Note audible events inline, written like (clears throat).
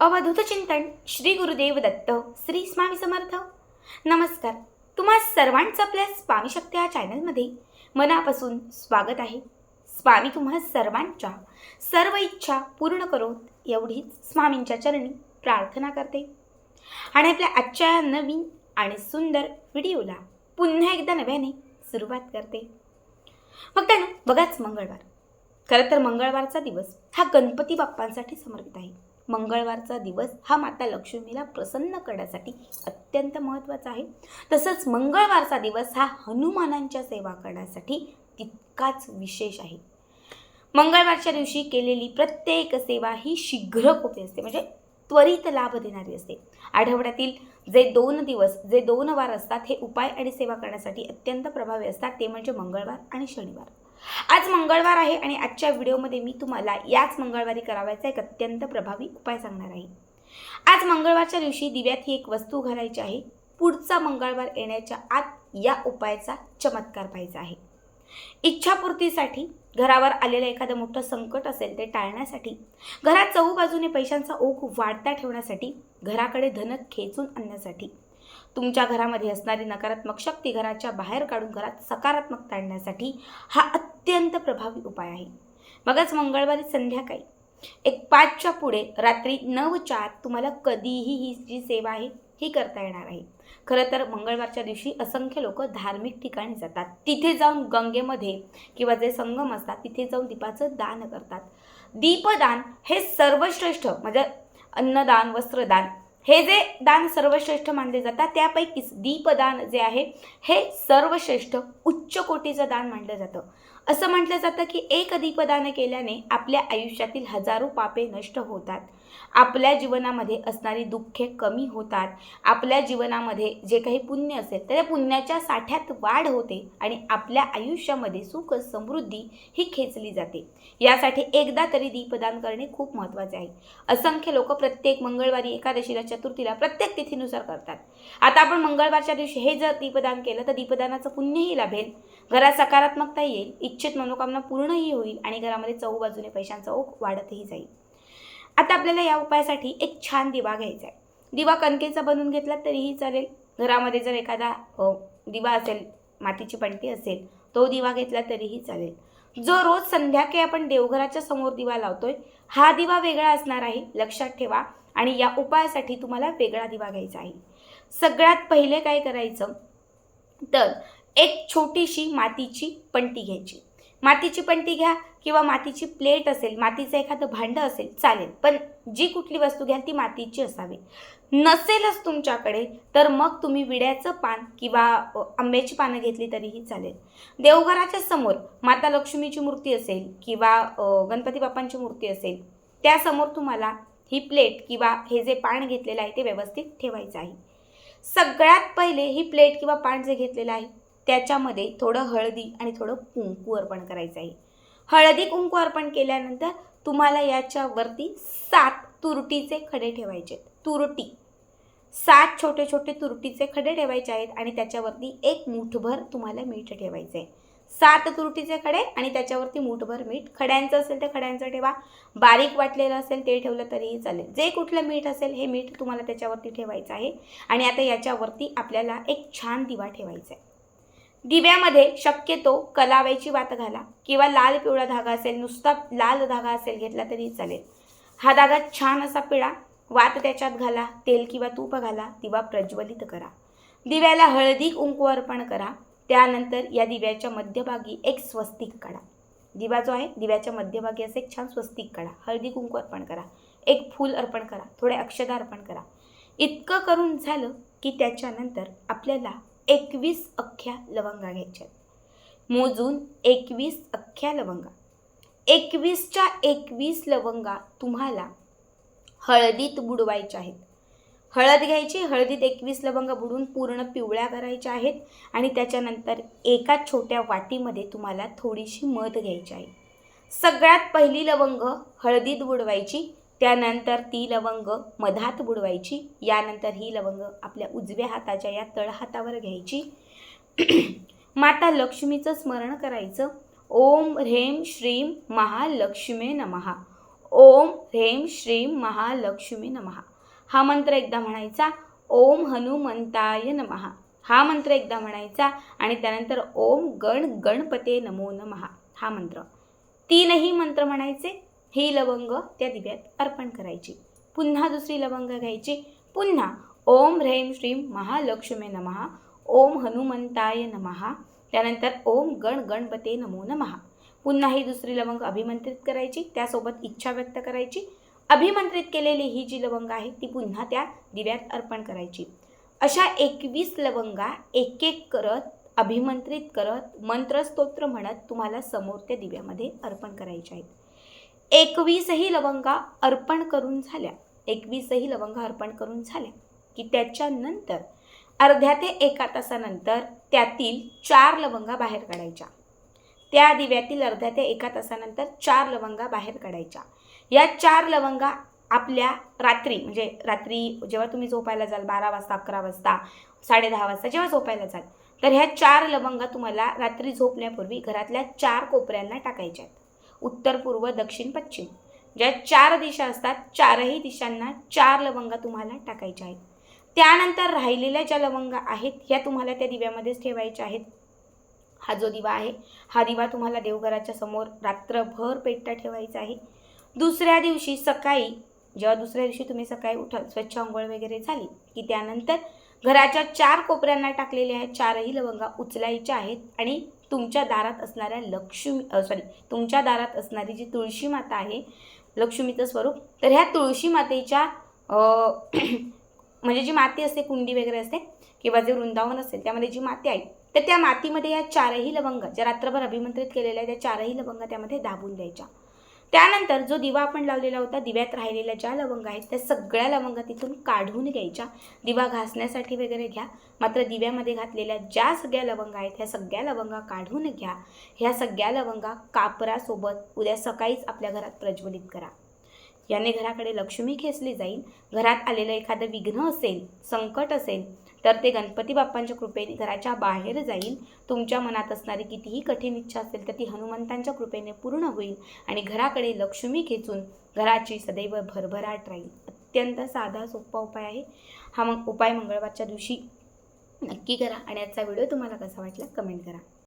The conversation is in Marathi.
अवधूत चिंतन श्री गुरुदेव दत्त श्री स्वामी समर्थ. नमस्कार. तुम्हा सर्वांचं आपल्या स्वामी शक्ती या चॅनलमध्ये मनापासून स्वागत आहे. स्वामी तुम्हा सर्वांच्या सर्व इच्छा पूर्ण करो एवढीच स्वामींच्या चरणी प्रार्थना करते. आणि आपल्या आजच्या नवीन आणि सुंदर व्हिडिओला पुन्हा एकदा नव्याने सुरुवात करते. मग त्यानं बघाच मंगळवार. खरं तर मंगळवारचा दिवस हा गणपती बाप्पांसाठी समर्पित आहे. मंगळवारचा दिवस हा माता लक्ष्मीला प्रसन्न करण्यासाठी अत्यंत महत्त्वाचा आहे. तसंच मंगळवारचा दिवस हा हनुमानांच्या सेवा करण्यासाठी तितकाच विशेष आहे. मंगळवारच्या दिवशी केलेली प्रत्येक सेवा ही शीघ्र कोपी असते म्हणजे त्वरित लाभ देणारी असते. आठवड्यातील जे दोन दिवस जे दोन वार असतात हे उपाय आणि सेवा करण्यासाठी अत्यंत प्रभावी असतात. ते म्हणजे मंगळवार आणि शनिवार. आज मंगळवार आहे आणि आजच्या व्हिडिओमध्ये मी तुम्हाला याच मंगळवारी करावायचा एक अत्यंत प्रभावी उपाय सांगणार आहे. आज मंगळवारच्या दिवशी दिव्यात ही एक वस्तू घालायची आहे. पुढचा मंगळवार येण्याच्या आत या उपायाचा चमत्कार पाहायचा आहे. इच्छापूर्तीसाठी घरावर आलेलं एखादं मोठं संकट असेल ते टाळण्यासाठी घरात चहूबाजूने पैशांचा ओघ वाढता ठेवण्यासाठी घराकडे धन खेचून आणण्यासाठी तुमच्या घरामध्ये असणारी नकारात्मक शक्ती घराच्या बाहेर काढून घरात सकारात्मकता आणण्यासाठी हा अत्यंत प्रभावी उपाय आहे. मगच मंगळवारी संध्याकाळी एक पाचच्या पुढे रात्री नऊ चार तुम्हाला कधीही ही जी सेवा आहे ही करता येणार आहे. खरं तर मंगळवारच्या दिवशी असंख्य लोक धार्मिक ठिकाणी जातात. तिथे जाऊन गंगेमध्ये किंवा जे संगम असतात तिथे जाऊन दीपाचं दान करतात. दीपदान हे सर्वश्रेष्ठ म्हणजे अन्नदान वस्त्रदान हे जे दान सर्वश्रेष्ठ मानले जातात त्यापैकीच दीपदान जे आहे हे सर्वश्रेष्ठ उच्च कोटीचं दान मानलं जातं. असं म्हटलं जातं की एक दीपदान केल्याने आपल्या आयुष्यातील हजारो पापे नष्ट होतात. आपल्या जीवनामध्ये असणारी दुःखे कमी होतात. आपल्या जीवनामध्ये जे काही पुण्य असेल तर त्या पुण्याच्या साठ्यात वाढ होते आणि आपल्या आयुष्यामध्ये सुख समृद्धी ही खेचली जाते. यासाठी एकदा तरी दीपदान करणे खूप महत्त्वाचे आहे. असंख्य लोक प्रत्येक मंगळवारी एकादशीला चतुर्थीला प्रत्येक तिथीनुसार करतात. आता आपण मंगळवारच्या दिवशी हे जर दीपदान केलं तर दीपदानाचं पुण्यही लाभेल. घरात सकारात्मकता येईल इच्छित मनोकामना पूर्णही होईल आणि घरामध्ये चहूबाजूने पैशांचा ओघ वाढतही जाईल. आता आपल्याला या उपायासाठी एक छान दिवा घ्यायचा आहे. दिवा कणकेचा बनवून घेतला तरीही चालेल. घरामध्ये जर एखादा दिवा असेल मातीची पणती असेल तो दिवा घेतला तरीही चालेल. जो रोज संध्याकाळी आपण देवघराच्या समोर दिवा लावतोय हा दिवा वेगळा असणार आहे लक्षात ठेवा. आणि या उपायासाठी तुम्हाला वेगळा दिवा घ्यायचा आहे. सगळ्यात पहिले काय करायचं? तर एक छोटीशी मातीची पणती घ्यायची. मातीची पणती घ्या किंवा मातीची प्लेट असेल मातीचं एखादं भांडं असेल चालेल. पण जी कुठली वस्तू घ्याल ती मातीची असावी. नसेलच तुमच्याकडे तर मग तुम्ही विड्याचं पान किंवा आंब्याची पानं घेतली तरीही चालेल. देवघराच्या समोर माता लक्ष्मीची मूर्ती असेल किंवा गणपती बाप्पांची मूर्ती असेल त्यासमोर तुम्हाला ही प्लेट किंवा हे जे पान घेतलेलं आहे ते व्यवस्थित ठेवायचं आहे. सगळ्यात पहिले ही प्लेट किंवा पान जे घेतलेलं आहे त्याच्यामध्ये थोडं हळदी आणि थोडं कुंकू अर्पण करायचं आहे. हळदी कुंकू अर्पण केल्यानंतर तुम्हाला याच्यावरती सात तुरटीचे खडे ठेवायचे आहेत. तुरटी. सात छोटे छोटे तुरटीचे खडे ठेवायचे आहेत आणि त्याच्यावरती एक मूठभर तुम्हाला मीठ ठेवायचं आहे. सात तुरटीचे खडे आणि त्याच्यावरती मूठभर मीठ. खड्यांचं असेल तर खड्यांचं ठेवा. बारीक वाटलेलं असेल ते ठेवलं तरीही चालेल. जे कुठलं मीठ असेल हे मीठ तुम्हाला त्याच्यावरती ठेवायचं आहे. आणि आता याच्यावरती आपल्याला एक छान दिवा ठेवायचा आहे. दिव्यामध्ये शक्यतो कलावायची वात घाला. किंवा लाल पिवळा धागा असेल नुसता लाल धागा असेल घेतला तरी चालेल. हा धागा छान असा पिळा. वात त्याच्यात घाला तेल किंवा तूप घाला दिवा प्रज्वलित करा. दिव्याला हळदी कुंकू अर्पण करा. त्यानंतर या दिव्याच्या मध्यभागी एक स्वस्तिक काढा. दिवा जो आहे दिव्याच्या मध्यभागी असं एक छान स्वस्तिक काढा. हळदी कुंकू अर्पण करा. एक फूल अर्पण करा. थोडे अक्षदा अर्पण करा. इतकं करून झालं की त्याच्यानंतर आपल्याला एकवीस अख्ख्या लवंगा घ्यायच्या आहेत. मोजून एकवीस अख्ख्या लवंगा. एकवीसच्या एकवीस लवंगा तुम्हाला हळदीत बुडवायच्या आहेत. हळद घ्यायची हळदीत एकवीस लवंग बुडून पूर्ण पिवळ्या करायच्या आहेत आणि त्याच्यानंतर एका छोट्या वाटीमध्ये तुम्हाला थोडीशी मध घ्यायची आहे. सगळ्यात पहिली लवंग हळदीत बुडवायची त्यानंतर ती लवंग मधात बुडवायची. यानंतर ही लवंग आपल्या उजव्या हाताच्या या तळहातावर घ्यायची. (clears throat) माता लक्ष्मीचं स्मरण करायचं. ओम ह्रेम श्रीम महालक्ष्मे नमहा ओम ह्रेम श्रीम महालक्ष्मी नमहा हा मंत्र एकदा म्हणायचा. ओम हनुमंताय नमहा हा मंत्र एकदा म्हणायचा आणि त्यानंतर ओम गण गणपते नमो नमहा हा मंत्र. तीनही मंत्र म्हणायचे. ही लवंग त्या दिव्यात अर्पण करायची. पुन्हा दुसरी लवंग घ्यायची. पुन्हा ओम ह्रेम श्रीम महालक्ष्मे नमहा ओम हनुमंताय नमहा त्यानंतर ओम गण गणपते नमो नमहा. पुन्हा ही दुसरी लवंग अभिमंत्रित करायची त्यासोबत इच्छा व्यक्त करायची. अभिमंत्रित केलेली ही जी लवंग आहे ती पुन्हा त्या दिव्यात अर्पण करायची. अशा एकवीस लवंगा एक एक करत अभिमंत्रित करत मंत्रस्तोत्र म्हणत तुम्हाला समोर त्या दिव्यामध्ये अर्पण करायच्या आहेत. एकवीसही लवंगा अर्पण करून झाल्या. एकवीसही लवंगा अर्पण करून झाल्या. की त्याच्यानंतर अर्ध्या ते एका तासानंतर त्यातील चार लवंगा बाहेर काढायच्या. त्या दिव्यातील अर्ध्या ते एका तासानंतर चार लवंगा बाहेर काढायच्या. या चार लवंगा आपल्या रात्री म्हणजे रात्री जेव्हा तुम्ही झोपायला जाल बारा वाजता अकरा वाजता साडे दहा वाजता जेव्हा झोपायला जाल तर ह्या चार लवंगा तुम्हाला रात्री झोपण्यापूर्वी घरातल्या चार कोपऱ्यांना टाकायच्या आहेत. उत्तर पूर्व दक्षिण पश्चिम. ज्या चार दिशा असतात चारही दिशांना चार लवंगा तुम्हाला टाकायच्या आहेत. त्यानंतर राहिलेल्या ज्या लवंगा आहेत ह्या तुम्हाला त्या दिव्यामध्येच ठेवायच्या आहेत. हा जो दिवा आहे हा दिवा तुम्हाला देवघराच्या समोर रात्रभर पेटता ठेवायचा आहे. दुसऱ्या दिवशी सकाळी जेव्हा दुसऱ्या दिवशी तुम्ही सकाळी उठाल स्वच्छ अंघोळ वगैरे झाली की त्यानंतर घराच्या चार कोपऱ्यांना टाकलेल्या आहेत चारही लवंगा उचलायच्या आहेत आणि तुमच्या दारात असणाऱ्या लक्ष्मी सॉरी तुमच्या दारात असणारी जी तुळशी माता आहे लक्ष्मीचं स्वरूप तर ह्या तुळशी मातेच्या (clears throat) म्हणजे जी माती असते कुंडी वगैरे असते किंवा जे वृंदावन असेल त्यामध्ये जी माती आहे तर त्या मातीमध्ये या चारही लवंग ज्या रात्रभर अभिमंत्रित केलेल्या त्या चारही लवंग त्यामध्ये दाबून द्यायच्या. त्यानंतर जो दिवा आपण लावलेला होता दिव्यात राहिलेल्या ज्या लवंग आहेत त्या सगळ्या लवंगा तिथून काढून घ्यायच्या. दिवा घासण्यासाठी वगैरे घ्या. मात्र दिव्यामध्ये घातलेल्या ज्या सगळ्या लवंगा आहेत ह्या सगळ्या लवंगा काढून घ्या. ह्या सगळ्या लवंगा कापरासोबत उद्या सकाळीच आपल्या घरात प्रज्वलित करा. याने घराकडे लक्ष्मी खेचली जाईल. घरात आलेलं एखादं विघ्न असेल संकट असेल तर ते गणपती बाप्पांच्या कृपेने घराच्या बाहेर जाईल तुमच्या मनात असणारी कितीही कठीण इच्छा असेल तर ती हनुमंतांच्या कृपेने पूर्ण होईल आणि घराकडे लक्ष्मी खेचून घराची सदैव भरभराट राहील. अत्यंत साधा सोपा उपाय आहे. हा मग उपाय मंगळवारच्या दिवशी नक्की करा आणि आजचा व्हिडिओ तुम्हाला कसा वाटला कमेंट करा.